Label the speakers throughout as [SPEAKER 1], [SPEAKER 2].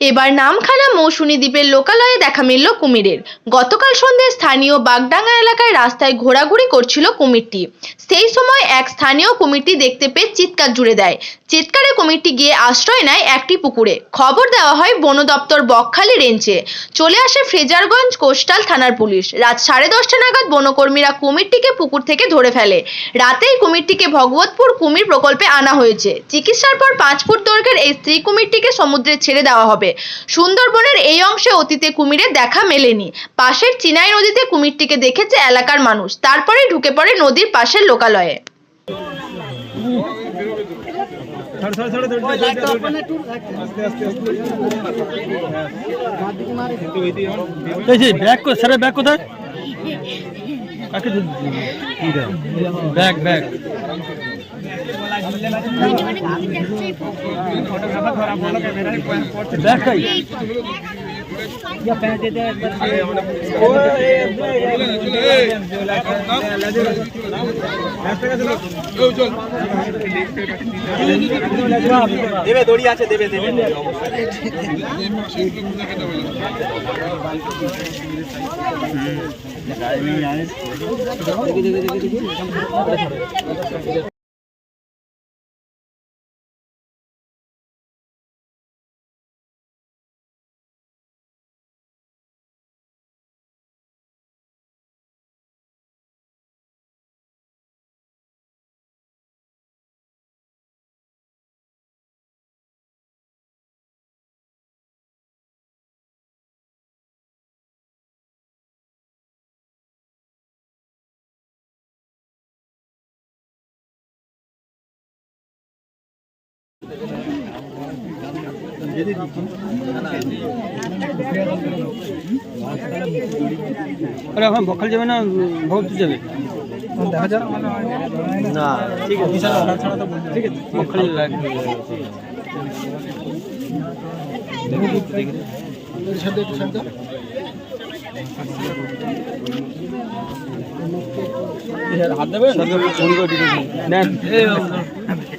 [SPEAKER 1] এবার নামখানা মৌসুমী দ্বীপের লোকালয়ে দেখা মিলল কুমিরের। গতকাল সন্ধে স্থানীয় বাগডাঙ্গা এলাকায় রাস্তায় ঘোরাঘুরি করছিল কুমিরটি। সেই সময় এক স্থানীয় কুমিরটি দেখতে পেয়ে চিৎকার জুড়ে দেয়। চিৎকারে কুমিরটি গিয়ে আশ্রয় নেয় একটি পুকুরে। খবর দেওয়া হয়, বন দপ্তর বকখালি রেঞ্চে। চলে আসে ফ্রেজারগঞ্জ কোস্টাল থানার পুলিশ। রাত সাড়ে দশটা নাগাদ বনকর্মীরা কুমিরটিকে পুকুর থেকে ধরে ফেলে। রাতেই কুমিরটিকে ভগবতপুর কুমির প্রকল্পে আনা হয়েছে। চিকিৎসার পর পাঁচ ফুট দৈর্ঘ্যের এই স্ত্রী কুমিরটিকে সমুদ্রে ছেড়ে দেওয়া হবে। সুন্দরবনের এই অংশে অতীতে কুমিরের দেখা মেলেনি। পাশের চিনাই নদীতে কুমিরটিকে দেখেছে এলাকার মানুষ। তারপরেই ঢুকে পড়ে নদীর পাশের লোকালয়ে।
[SPEAKER 2] ব্যাগ কো স্যারের ব্যাগ কোথায় কাকে ব্যাগ ব্যাগ ব্যাগ
[SPEAKER 3] দেবে দড়ি আছে দেবে দেবে।
[SPEAKER 2] আরে এখন বখাল যাবে না ভগবতী যাবে?
[SPEAKER 3] না ঠিক আছে। ঠিক আছে
[SPEAKER 2] বখাল লাগবে হাত দেবেন? ফোন করে দিতেছি নেন।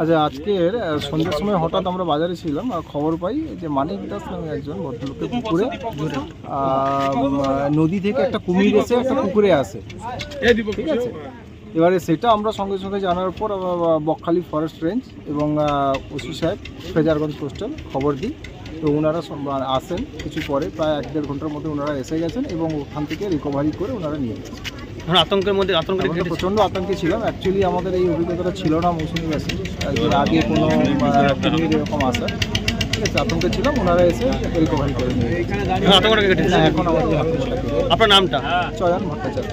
[SPEAKER 4] আচ্ছা আজকের সন্ধ্যের সময় হঠাৎ আমরা বাজারে ছিলাম, আর খবর পাই যে মানিক দাস নামে একজন ভদ্রলোকের পুকুরে নদী থেকে একটা কুমির এসে একটা পুকুরে আসে। ঠিক আছে? এবারে সেটা আমরা সঙ্গে সঙ্গে জানার পর বকখালি ফরেস্ট রেঞ্জ এবং ওসি সাহেব, ফেজারগঞ্জ কোস্টাল খবর দিই। তো ওনারা আসেন, কিছু পরে, প্রায় এক দেড় ঘণ্টার মধ্যে ওনারা এসে গেছেন এবং ওখান থেকে রিকভারি করে ওনারা নিয়ে গেছেন।
[SPEAKER 2] এখন আতঙ্কের মধ্যে আতঙ্কের
[SPEAKER 4] আমরা প্রচণ্ড আতঙ্কে ছিলাম। অ্যাকচুয়ালি আমাদের এই অভিজ্ঞতাটা ছিল না মৌসুমি এর আগে কোনো এরকম আসা ঠিক আছে আতঙ্কে ছিলাম। ওনারা এসে রিকভারি করে নিয়ে গেছে।
[SPEAKER 2] আতঙ্কটা
[SPEAKER 4] হ্যাঁ, এখন আমাদের
[SPEAKER 2] আপনার নামটা?
[SPEAKER 4] চয়ন ভট্টাচার্য।